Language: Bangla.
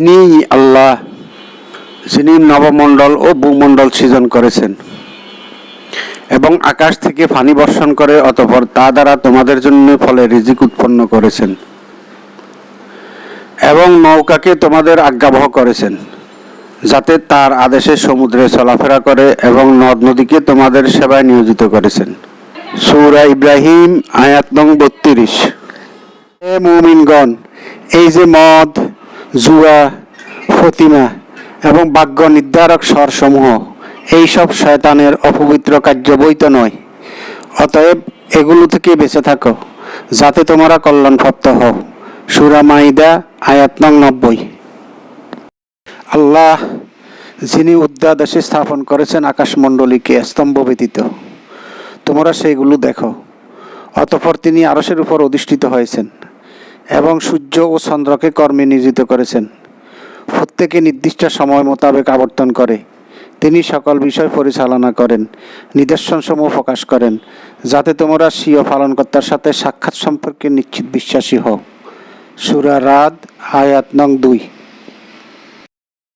তিনিই আল্লাহ, যিনি নবমণ্ডল ও ভূমণ্ডল সৃজন করেছেন এবং আকাশ থেকে ফানি বর্ষণ করে, অতঃপর তা দ্বারা তোমাদের জন্য ফলে রিজিক উৎপন্ন করেছেন এবং নৌকাকে তোমাদের আজ্ঞাবহ করেছেন, যাতে তার আদেশে সমুদ্রে চলাফেরা করে এবং নদ নদীকে তোমাদের সেবায় নিয়োজিত করেছেন। সূরা ইব্রাহিম আয়াত নং বত্রিশ। মুমিনগণ, এই যে মদ জুয়া, ফতিমা এবং ভাগ্য নির্ধারক স্বরসমূহ। এইসব শয়তানের অপবিত্র কার্য বৈত নয়। অতএব এগুলো থেকে বেঁচে থাকো, যাতে তোমরা কল্যাণপ্রাপ্ত হও। সুরা মাইদা, আয়াত নং নব্বই। আল্লাহ, যিনি উদ্যাদেশে স্থাপন করেছেন আকাশমণ্ডলীকে স্তম্ভ ব্যতীত, তোমরা সেইগুলো দেখো। অতঃপর তিনি আরসের উপর অধিষ্ঠিত হয়েছেন। এবং সূর্য ও চন্দ্রকে কর্মে নিয়োজিত করেছেন। প্রত্যেকে নির্দিষ্ট সময় মোতাবেক আবর্তন করে। তিনি সকল বিষয় পরিচালনা করেন, নিদর্শনসমূহ প্রকাশ করেন, যাতে তোমরা স্বীয় পালনকর্তার সাথে সাক্ষাৎ সম্পর্কে নিশ্চিত বিশ্বাসী হও। সুরা রাদ, আয়াত নং দুই।